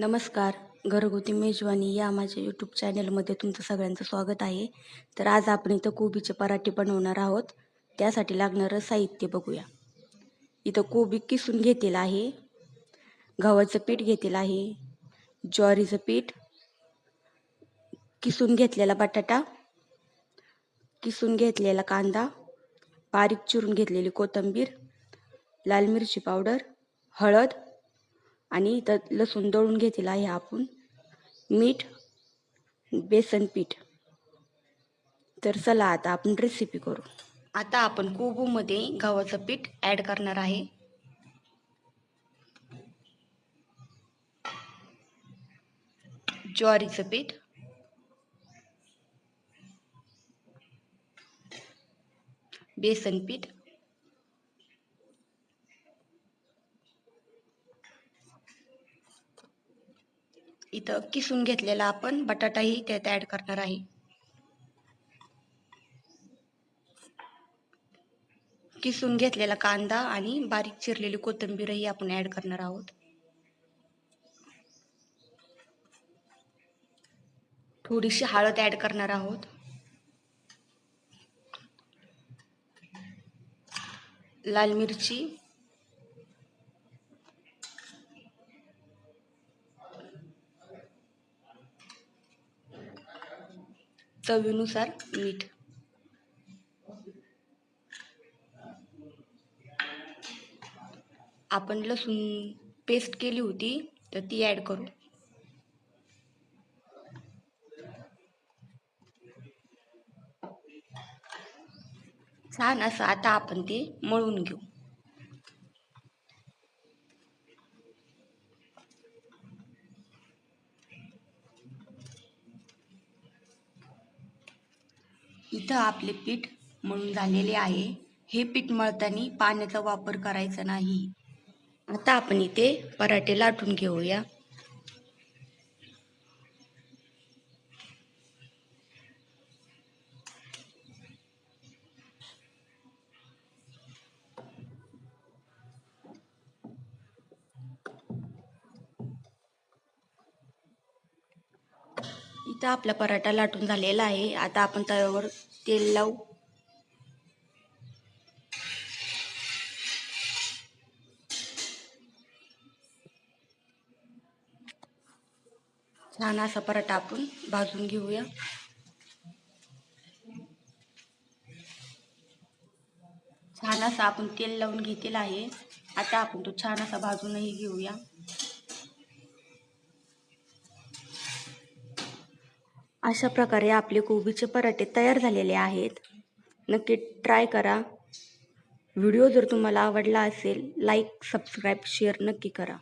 नमस्कार घरगुती मेजवानी या माझ्या यूट्यूब चॅनलमध्ये तुमचं सगळ्यांचं स्वागत आहे. तर आज आपण इथं कोबीचे पराठे बनवणार आहोत. त्यासाठी लागणारं साहित्य बघूया. इथं कोबी किसून घेतलेलं आहे. गव्हाचं पीठ घेतलेलं आहे. ज्वारीचं पीठ. किसून घेतलेला बटाटा. किसून घेतलेला कांदा. बारीक चिरून घेतलेली कोथिंबीर. लाल मिरची पावडर. हळद. आणि इथं लसूण दळून घेतलेला आहे आपण. मीठ बेसन पीठ. तर चला आता आपण रेसिपी करू. आता आपण कोबूमध्ये गव्हाचं पीठ ॲड करणार आहे. ज्वारीचं पीठ. बेसन पीठ. इथं किसून घेतलेला आपण बटाटाही त्यात ॲड करणार आहे. किसून घेतलेला कांदा आणि बारीक चिरलेली कोथिंबीरही आपण ॲड करणार आहोत. थोडीशी हळद ॲड करणार आहोत. लाल मिरची चवीनुसार मीठ. आपण लसूण पेस्ट केली होती तर ती ॲड करू. छान असं आता आपण ते मळून घेऊ. इथं आपले पीठ मळून झालेले आहे. हे पीठ मळताना पाण्याचा वापर करायचा नाही. आता आपण इथे पराठे लाटून घेऊया. इथं आपला पराठा लाटून झालेला आहे. आता आपण तव्यावर तेल लावू. छान असा पराठा आपण भाजून घेऊया. छान असा आपण तेल लावून घेतलेला आहे. आता आपण तो छान असा भाजूनही घेऊया. अशा प्रकारे आपले कोबीचे पराठे तयार झालेले आहेत. नक्की ट्राय करा. व्हिडिओ जर तुम्हाला आवडला असेल लाईक सबस्क्राईब शेअर नक्की करा.